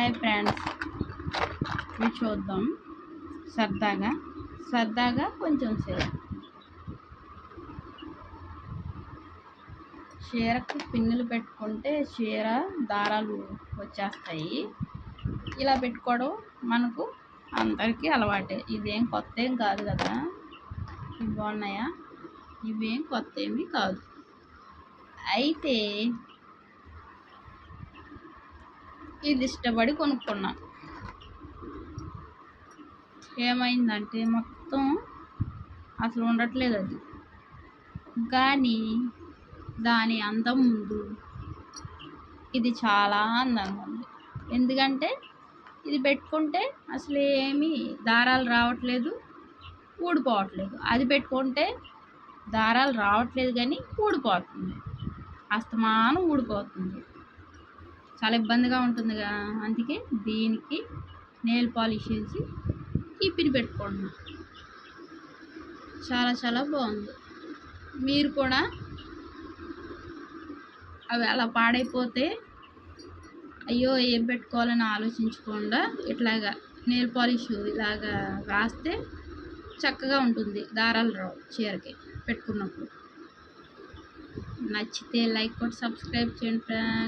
Hi friends. ఇవి చూద్దాం. సరదాగా సరదాగా కొంచెం సేపు. చీరకు పిన్నులు పెట్టుకుంటే చీర దారాలు వచ్చేస్తాయి. ఇలా పెట్టుకోవడం మనకు అందరికీ అలవాటే. ఇదేం కొత్త ఏం కాదు కదా. ఇవి బాగున్నాయా? ఇవేం కొత్త ఏమీ కాదు. అయితే ఇది ఇష్టపడి కొనుక్కున్నా. ఏమైందంటే మొత్తం అసలు ఉండట్లేదు అది. కానీ దాని అందం ముందు ఇది చాలా అందంగా ఉంది. ఎందుకంటే ఇది పెట్టుకుంటే అసలు ఏమీ దారాలు రావట్లేదు ఊడిపోవట్లేదు. అది పెట్టుకుంటే దారాలు రావట్లేదు కానీ ఊడిపోతుంది. అస్తమానం ఊడిపోతుంది. చాలా ఇబ్బందిగా ఉంటుందిగా. అందుకే దీనికి నెయిల్ పాలిష్ వేసి ఈ పెట్టుకోండి. చాలా చాలా బాగుంది. మీరు కూడా అవి అలా పాడైపోతే అయ్యో ఏం పెట్టుకోవాలని ఆలోచించకుండా ఇట్లాగా నెయిల్ పాలిష్ ఇలాగా రాస్తే చక్కగా ఉంటుంది దారాలు రావు చీరకి పెట్టుకున్నప్పుడు. నచ్చితే లైక్ కొట్టి సబ్స్క్రైబ్ చేయండి ఫ్రెండ్స్.